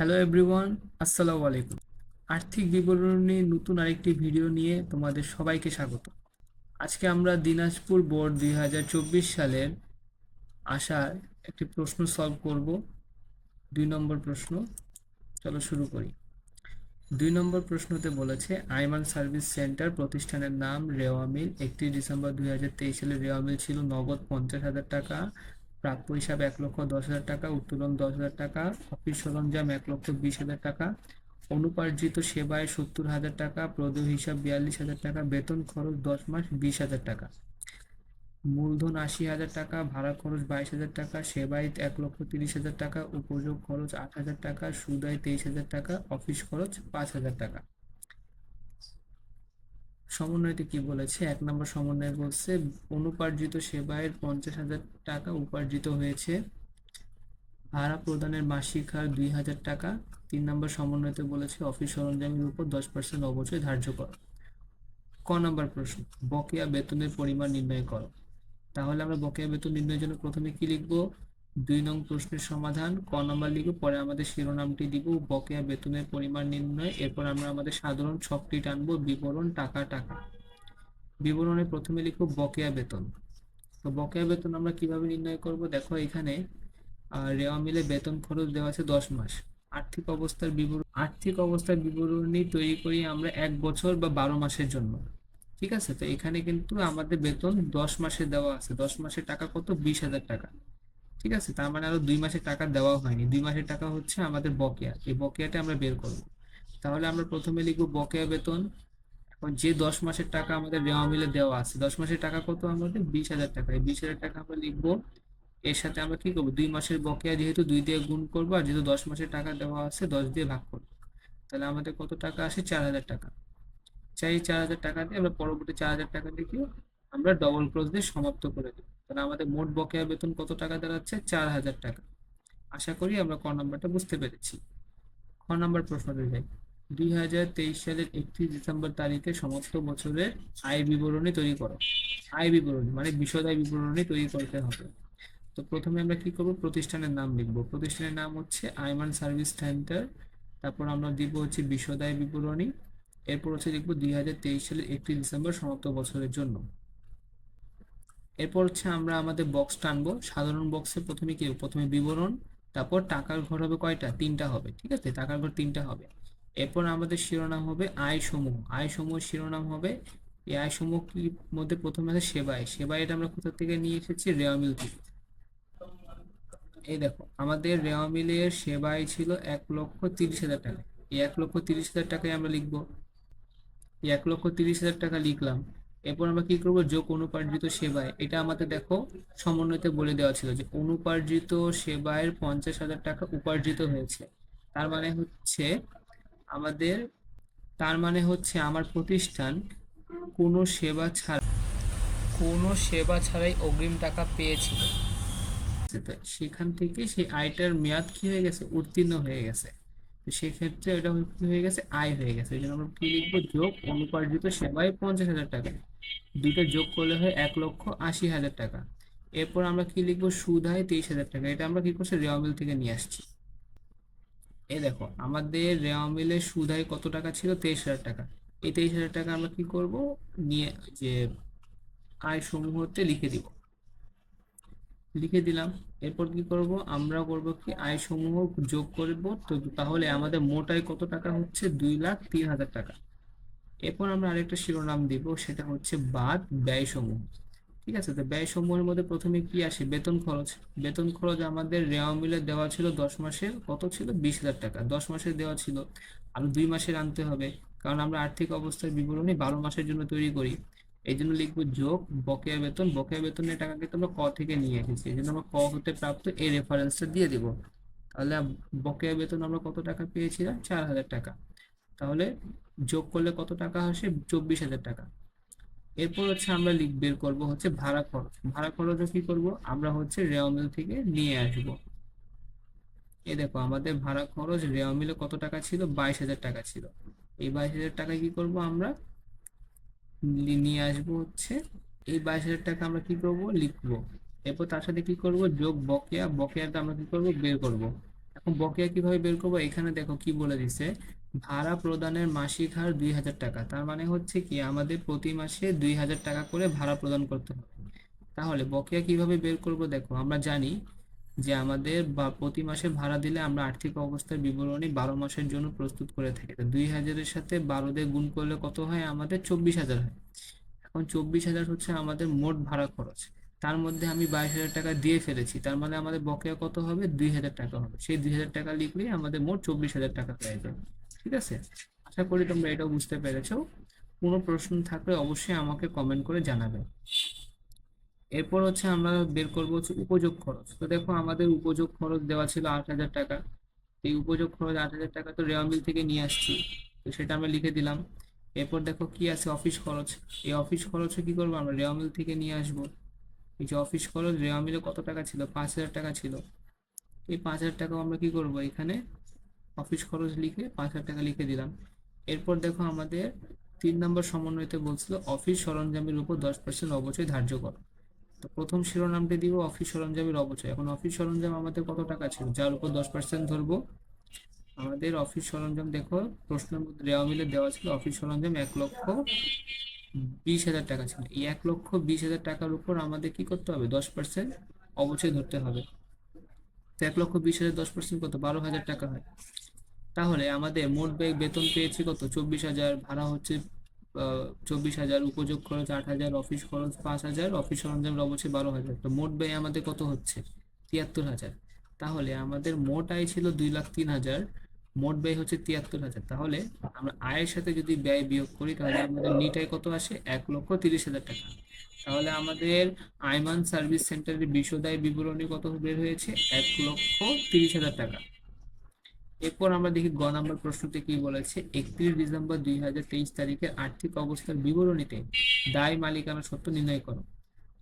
Hello everyone আসসালামু আলাইকুম আর্থিক বিবরণী নতুন আরেকটি ভিডিও নিয়ে তোমাদের সবাইকে স্বাগত। আজকে আমরা দিনাজপুর বোর্ড দুই হাজার চব্বিশ সালের আসার একটি প্রশ্ন সলভ করব। দুই নম্বর প্রশ্ন, চলো শুরু করি। দুই নম্বর প্রশ্নতে বলেছে, আইমান সার্ভিস সেন্টার প্রতিষ্ঠানের নাম রেওয়া মিল। একত্রিশ ডিসেম্বর দুই হাজার তেইশ সালে রেওয়া মিল ছিল নগদ পঞ্চাশ হাজার টাকা। প্রাপ্য হিসাবে এক লক্ষ দশ হাজার টাকা উত্তোলন দশ হাজার টাকা অফিস সরঞ্জাম এক লক্ষ বিশ হাজার টাকা অনুপার্জিত সেবায় সত্তর হাজার টাকা প্রদেয় হিসাব বিয়াল্লিশ হাজার টাকা বেতন খরচ দশ মাস বিশ হাজার টাকা মূলধন আশি হাজার টাকা ভাড়া খরচ বাইশ হাজার টাকা সেবায় এক লক্ষ তিরিশ হাজার টাকা উপযোগ খরচ আট হাজার টাকা সুদায় তেইশ হাজার টাকা অফিস খরচ পাঁচ হাজার টাকা সমন্বয়তে কি বলেছে? এক নম্বর সমন্বয় বলছে, অনুপার্জিত সেবায়ের পঞ্চাশ হাজার টাকা উপার্জিত হয়েছে। ভাড়া প্রদানের মাসিক হার দুই হাজার টাকা। তিন নম্বর সমন্বয়তে বলেছে, অফিস সরঞ্জামের উপর দশ পার্সেন্ট অবশ্যই ধার্য করো। ক নম্বর প্রশ্ন, বকেয়া বেতনের পরিমাণ নির্ণয় করো। তাহলে আমরা বকেয়া বেতন নির্ণয়ের জন্য প্রথমে কি লিখব? দুই নং প্রশ্নের সমাধান, ক নম্বর লিখব পরে আমাদের শিরোনামটি দিব বকেয়া বেতনের পরিমাণ নির্ণয়, এরপর আমরা আমাদের সাধারণ ছকটি টানব, বিবরণ, টাকা টাকা। বিবরণে প্রথমে লিখব বকেয়া বেতন। তো বকেয়া বেতন আমরা কীভাবে নির্ণয় করব? দেখো এখানে রেওয়া মিলে বেতন খরচ দেওয়া আছে দশ মাস। আর্থিক অবস্থার বিবরণ, আর্থিক অবস্থার বিবরণী তৈরি করি আমরা এক বছর বা বারো মাসের জন্য। ঠিক আছে? তো এখানে কিন্তু আমাদের বেতন দশ মাসে দেওয়া আছে। দশ মাসের টাকা কত? বিশ হাজার টাকা। ঠিক আছে? তার মানে আরও দুই মাসের টাকা দেওয়া হয়নি। দুই মাসের টাকা হচ্ছে আমাদের বকেয়া। এই বকেয়াটা আমরা বের করব। তাহলে আমরা প্রথমে লিখব বকেয়া বেতন। এখন যে দশ মাসের টাকা আমাদের রেওয়া মিলে দেওয়া আছে, দশ মাসের টাকা কত আমাদের? বিশ হাজার টাকা। এই বিশ হাজার টাকা আমরা লিখব। এর সাথে আমরা কি করব? দুই মাসের বকেয়া যেহেতু দুই দিয়ে গুণ করব, আর যেহেতু দশ মাসের টাকা দেওয়া আছে, দশ দিয়ে ভাগ করব। তাহলে আমাদের কত টাকা আসে? চার হাজার টাকা। চাই চার হাজার টাকা দিয়ে আমরা পরবর্তী চার হাজার টাকা লিখে। আমরা ডবল ক্রস দিয়ে সমাপ্ত করে দেবো। তাহলে আমাদের মোট বকেয়া বেতন কত টাকা দাঁড়াচ্ছে? চার হাজার টাকা। আশা করি আমরা ক নাম্বারটা বুঝতে পেরেছি। খ নাম্বার প্রশ্নতে যাই দুই হাজার তেইশ সালের একত্রিশ ডিসেম্বর তারিখে সমস্ত বছরের আয় বিবরণী তৈরি করো। আয় বিবরণী মানে বিশদ আয় বিবরণী তৈরি করতে হবে। তো প্রথমে আমরা কি করব? প্রতিষ্ঠানের নাম লিখব। প্রতিষ্ঠানের নাম হচ্ছে আইমান সার্ভিস সেন্টার। তারপর আমরা দিব হচ্ছে বিশদ আয় বিবরণী। এরপর হচ্ছে লিখব দুই হাজার তেইশ সালের একত্রিশ ডিসেম্বর সমাপ্ত বছরের জন্য। এরপর হচ্ছে আমরা আমাদের বক্স টানবো। সাধারণ বক্সে প্রথমে কি প্রথমে বিবরণ, তারপর টাকার ঘর হবে কয়টা? তিনটা হবে, ঠিক আছে? টাকার ঘর তিনটা হবে। এরপর আমাদের শিরোনাম হবে আয় সমূহ আয় সমূহ শিরোনাম হবে। এই আয় সমূহ মধ্যে প্রথমে আছে সেবায়। সেবায় এটা আমরা কোথা থেকে নিয়ে এসেছি? রেওয়া মিল থেকে। এই দেখো, আমাদের রেওয়া মিলের সেবায় ছিল এক লক্ষ তিরিশ হাজার টাকা। এই এক লক্ষ তিরিশ হাজার টাকায় আমরা লিখব। এক লক্ষ তিরিশ হাজার টাকা লিখলাম। এরপর আমরা কি করব? যোগ অনুপার্জিত সেবায়। এটা আমাদের দেখো সমন্বয়তে বলে দেওয়া ছিল যে অনুপার্জিত সেবায়ের পঞ্চাশ হাজার টাকা উপার্জিত হয়েছে। তার মানে হচ্ছে আমাদের, তার মানে হচ্ছে আমার প্রতিষ্ঠান কোনো সেবা ছাড়া, কোনো সেবা ছাড়াই অগ্রিম টাকা পেয়েছিল। সেখান থেকে সেই আয়টার মেয়াদ কি হয়ে গেছে? উত্তীর্ণ হয়ে গেছে। তো সেক্ষেত্রে ওটা হয়ে- গেছে? আয় হয়ে গেছে। এই জন্য আমরা কি লিখব? যোগ অনুপার্জিত সেবায় পঞ্চাশ হাজার টাকা। দুইটা যোগ করলে হয় এক লক্ষ আশি হাজার টাকা। এরপর আমরা কি লিখব? সুদ হয় তেইশ হাজার টাকা। এটা আমরা কি করছি? রেওয়া মিল থেকে নিয়ে আসছি। এ দেখো, আমাদের রেওয়া মিলে সুদ হয় কত টাকা ছিল? তেইশ হাজার টাকা। এই তেইশ হাজার টাকা আমরা কি করব? নিয়ে যে আয় সমূহতে লিখে দিব। লিখে দিলাম। এরপর কি করব? আমরা করব কি? আয় সমূহ যোগ করব। তো তাহলে আমাদের মোট আয় কত টাকা হচ্ছে? দুই লাখ তিন হাজার টাকা। এরপর আমরা আরেকটা শিরোনাম দিব, সেটা হচ্ছে বাদ ব্যয় সমূহ ঠিক আছে? তো ব্যয় সমূহের মধ্যে প্রথমে কি আসে? বেতন খরচ। বেতন খরচ আমাদের রেওয়া দেওয়া ছিল দশ মাসের কত ছিল? বিশ হাজার টাকা। দশ মাসের দেওয়া ছিল। আরও দুই মাসের আনতে হবে। কারণ আমরা আর্থিক অবস্থার বিবরণী বারো মাসের জন্য তৈরি করি। এই জন্য লিখব যোগ বকেয়া বেতন। বকেয়া বেতনের টাকাকে কিন্তু আমরা ক থেকে নিয়ে এসেছি এই জন্য আমরা ক হতে প্রাপ্ত এই রেফারেন্সটা দিয়ে দিব। তাহলে বকেয়া বেতন আমরা কত টাকা পেয়েছিলাম চার হাজার টাকা। তাহলে যোগ করলে কত টাকা আসে? চব্বিশ হাজার টাকা। এরপর হচ্ছে আমরা লিখ, বের করব হচ্ছে ভাড়া খরচ। ভাড়া খরচও কি করব? আমরা হচ্ছে রেওয়া মিল থেকে নিয়ে আসব। এই দেখো, আমাদের ভাড়া খরচ রেওয়া মিলে কত টাকা ছিল? বাইশ হাজার টাকা ছিল। এই বাইশ হাজার টাকা কি করব আমরা? নিয়ে আসব হচ্ছে। এই বাইশ হাজার টাকা আমরা কি করব? লিখব। এরপর তার সাথে কি করব? যোগ বকেয়া। বকেয়াটা আমরা কি করব? বের করব। এখন বকেয়া কীভাবে বের করব? এখানে দেখো কি বলে দিছে। ভাড়া প্রদানের মাসিক হার দুই হাজার টাকা। তার মানে হচ্ছে কি আমাদের প্রতি মাসে দুই হাজার টাকা করে ভাড়া প্রদান করতে হবে। তাহলে বকেয়া কীভাবে বের করব দেখো, আমরা জানি যে আমাদের বা প্রতি মাসে ভাড়া দিলে আমরা আর্থিক অবস্থার বিবরণী বারো মাসের জন্য প্রস্তুত করে থাকি। তো দুই হাজারের সাথে বারো দিয়ে গুণ করলে কত হয়? আমাদের চব্বিশ হাজার হয়। এখন চব্বিশ হাজার হচ্ছে আমাদের মোট ভাড়া খরচ। তার মধ্যে আমি বাইশ হাজার টাকা দিয়ে ফেলেছি। তার মানে আমাদের বকেয়া কত হবে? দুই হাজার টাকা হবে। সেই দুই হাজার টাকা লিখলেই আমাদের মোট চব্বিশ হাজার টাকা হয়ে যাবে। ঠিক আছে? আশা করি তোমরা এটাও বুঝতে পেরেছ। কোনো প্রশ্ন থাকলে অবশ্যই আমাকে কমেন্ট করে জানাবে। এরপর হচ্ছে আমরা বের করব হচ্ছে উপযোগ খরচ। তো দেখো আমাদের উপযোগ খরচ দেওয়া ছিল আট হাজার টাকা। এই উপযোগ খরচ আট হাজার টাকা তো রেওয়া মিল থেকে নিয়ে আসছি, তো সেটা আমরা লিখে দিলাম। এরপর দেখো কি আছে অফিস খরচ। এই অফিস খরচে কি করব আমরা? রেওয়া মিল থেকে নিয়ে আসব। এই যে অফিস খরচ, রেওয়া মিলে কত টাকা ছিল? পাঁচ হাজার টাকা ছিল। এই পাঁচ হাজার টাকা আমরা কি করব? এখানে অফিস খরচ লিখে পাঁচ হাজার টাকা লিখে দিলাম। এরপর দেখো আমাদের তিন নম্বর সমন্বয়তে বলছিল, অফিস সরঞ্জামের উপর দশ পার্সেন্ট অবচয় ধার্য করো। প্রথম শিরোনামটি দিব অফিস সরঞ্জামের অবচয় এখন অফিস সরঞ্জাম আমাদের কত টাকা ছিল? যার উপর দশ পার্সেন্ট ধরবো। আমাদের অফিস সরঞ্জাম দেখো, প্রশ্নের মধ্যে দেওয়া মিলে দেওয়া ছিল অফিস সরঞ্জাম এক লক্ষ বিশ হাজার টাকা ছিল। এই এক লক্ষ বিশ হাজার টাকার উপর আমাদের কি করতে হবে? দশ পার্সেন্ট অবচয় ধরতে হবে। এক লক্ষ বিশ হাজার দশ পার্সেন্ট কত? বারো হাজার টাকা হয়। তাহলে আমাদের মোট ব্যয় বেতন পেয়েছি কত? চব্বিশ হাজার, ভাড়া হচ্ছে চব্বিশ হাজার, উপযোগ খরচ আট হাজার অফিস খরচ পাঁচ হাজার অফিস সরঞ্জামের অবশ্যই বারো হাজার। তো মোট ব্যয় আমাদের কত হচ্ছে? তিয়াত্তর হাজার। তাহলে আমাদের মোট আয় ছিল দুই লাখ তিন হাজার, মোট ব্যয় হচ্ছে তিয়াত্তর হাজার। তাহলে আমরা আয়ের সাথে যদি ব্যয় বিয়োগ করি, তাহলে আমাদের নিট আয় কত আসে? এক লক্ষ তিরিশ হাজার টাকা। তাহলে আমাদের আইমান সার্ভিস সেন্টারের বিশদায় বিবরণী কত বের হয়েছে? এক লক্ষ তিরিশ হাজার টাকা। এরপর আমরা দেখি গ নম্বর প্রশ্নতে কি বলেছে? একত্রিশ ডিসেম্বর দুই হাজার তেইশ তারিখের আর্থিক অবস্থার বিবরণীতে দায় মালিকানা সত্য নির্ণয় করো।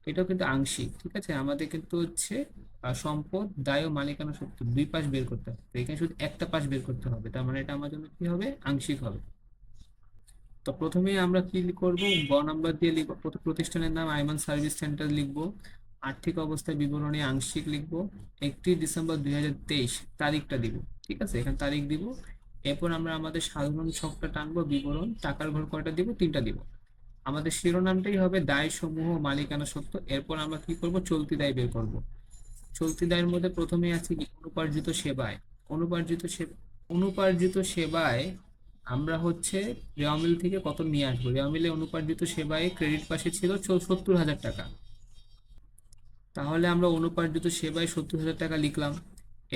এটাও কিন্তু আংশিক, ঠিক আছে? আমাদের কিন্তু হচ্ছে সম্পদ, দায় ও মালিকানা সত্য দুই পাশ বের করতে হবে। এখানে শুধু একটা পাশ বের করতে হবে, তার মানে এটা আমার জন্য কি হবে? আংশিক হবে। তো প্রথমে আমরা কি করব? গ নাম্বার দিয়ে লিখব প্রতি- প্রতিষ্ঠানের নাম আইমান সার্ভিস সেন্টার লিখব। আর্থিক অবস্থা বিবরণী আংশিক লিখব। একত্রিশ ডিসেম্বর দুই হাজার তেইশ তারিখটা দিব, ঠিক আছে? এখানে তারিখ দিব। এরপর আমরা আমাদের সাধারণ ছকটা টানবো, বিবরণ, টাকার ঘর কয়টা দিব? তিনটা দিব। আমাদের শিরোনামটাই হবে দায়, সমূহ, মালিকানা সত্য। এরপর আমরা কি করব? চলতি দায় বের করব। চলতি দায়ের মধ্যে প্রথমে আছে কি? অনুপার্জিত সেবায়। অনুপার্জিত সে- অনুপার্জিত সেবায় আমরা হচ্ছে রেওয়ামিল থেকে কত নিয়ে আসব? রেওয়ামিলে অনুপার্জিত সেবায় ক্রেডিট পাশে ছিল সত্তর হাজার টাকা। তাহলে আমরা অনুপার্জিত সেবায় সত্তর হাজার টাকা লিখলাম।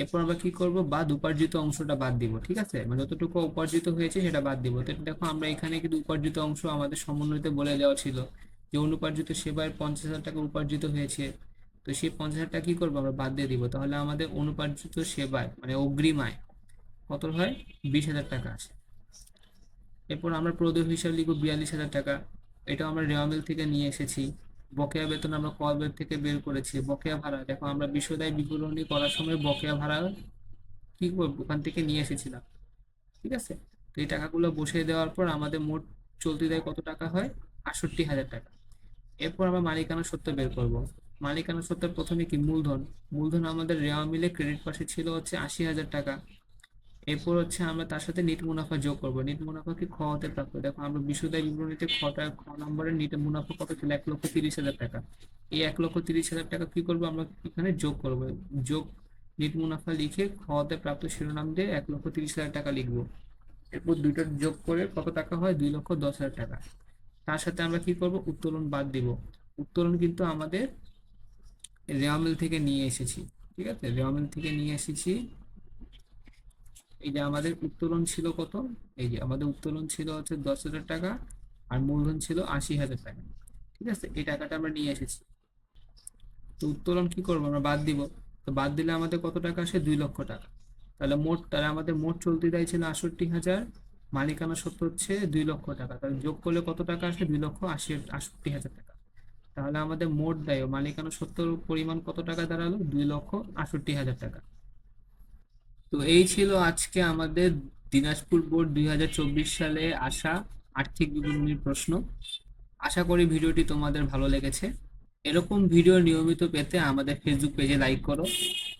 এরপর আমরা কি করব? বাদ উপার্জিত অংশটা বাদ দিব, ঠিক আছে? মানে যতটুকু উপার্জিত হয়েছে সেটা বাদ দিব। তো দেখো, আমরা এখানে কিন্তু উপার্জিত অংশ আমাদের সমন্বয়তে বলে দেওয়া ছিল যে অনুপার্জিত সেবায় পঞ্চাশ হাজার টাকা উপার্জিত হয়েছে। তো সেই পঞ্চাশ হাজার টাকা কি করব? আমরা বাদ দিয়ে দিব। তাহলে আমাদের অনুপার্জিত সেবায় মানে অগ্রিম আয় কত হয়? বিশ হাজার টাকা আছে। এরপর আমরা প্রদেয় হিসাব লিখব বিয়াল্লিশ হাজার টাকা। এটা আমরা রেওয়ামিল থেকে নিয়ে এসেছি। বকেয়া বেতন আমরা কবের থেকে বের করেছি, বকেয়া ভাড়া। দেখো, আমরা বিশ্বদায় বিবরণী করার সময় বকেয়া ভাড়া কি করব? ওখান থেকে নিয়ে এসেছিলাম। ঠিক আছে? তো এই টাকাগুলো বসিয়ে দেওয়ার পর আমাদের মোট চলতি দেয় কত টাকা হয়? আটষট্টি হাজার টাকা। এরপর আমরা মালিকানা সত্ত্ব বের করব। মালিকানা সত্ত্বের প্রথমে কি? মূলধন। মূলধন আমাদের রেওয়া মিলে ক্রেডিট পাশে ছিল হচ্ছে আশি হাজার টাকা। এরপর হচ্ছে আমরা তার সাথে নিট মুনাফা যোগ করব। নিট মুনাফা কি খ প্রাপ্ত দেখো, আমরা বিশুদায় বিবরণীতে খটা খ নম্বরের নিট মুনাফা কত ছিল? এক লক্ষ তিরিশ হাজার টাকা। এই এক লক্ষ তিরিশ হাজার টাকা কি করব? আমরা এখানে যোগ করব। যোগ নিট মুনাফা লিখে খ প্রাপ্ত শিরোনাম দিয়ে এক লক্ষ তিরিশ হাজার টাকা লিখব। এরপর দুইটা যোগ করে কত টাকা হয়? দুই লক্ষ দশ হাজার টাকা। তার সাথে আমরা কি করব? উত্তোলন বাদ দিব। উত্তোলন কিন্তু আমাদের রেওয়ামিল থেকে নিয়ে এসেছি। ঠিক আছে? রেওয়ামিল থেকে নিয়ে এসেছি। এই যে আমাদের উত্তোলন ছিল কত? এই যে আমাদের উত্তোলন ছিল হচ্ছে দশ হাজার টাকা আর মূলধন ছিল আশি হাজার টাকা। ঠিক আছে? এই টাকাটা আমরা নিয়ে এসেছি। তো উত্তোলন কি করব? আমরা বাদ দিব। তো বাদ দিলে আমাদের কত টাকা আসে? দুই লক্ষ টাকা। তাহলে মোট, তাহলে আমাদের মোট চলতি দায় ছিল আটষট্টি হাজার, মালিকানা সত্য হচ্ছে দুই লক্ষ টাকা। তাহলে যোগ করলে কত টাকা আসে? দুই লক্ষ আশি, আটষট্টি হাজার টাকা। তাহলে আমাদের মোট দায় মালিকানা সত্তর পরিমাণ কত টাকা দাঁড়াল? দুই লক্ষ আটষট্টি হাজার টাকা। তো এই ছিল আজকে আমাদের দিনাজপুর বোর্ড দুই হাজার চব্বিশ সালে আসা আর্থিক বিবরণীর প্রশ্ন। আশা করি ভিডিওটি তোমাদের ভালো লেগেছে। এরকম ভিডিও নিয়মিত পেতে আমাদের ফেসবুক পেজে লাইক করো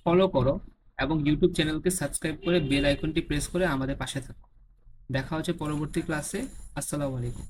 ফলো করো এবং ইউটিউব চ্যানেলকে সাবস্ক্রাইব করে বেল আইকনটি প্রেস করে আমাদের পাশে থাকো। দেখা হচ্ছে পরবর্তী ক্লাসে আসসালামু আলাইকুম।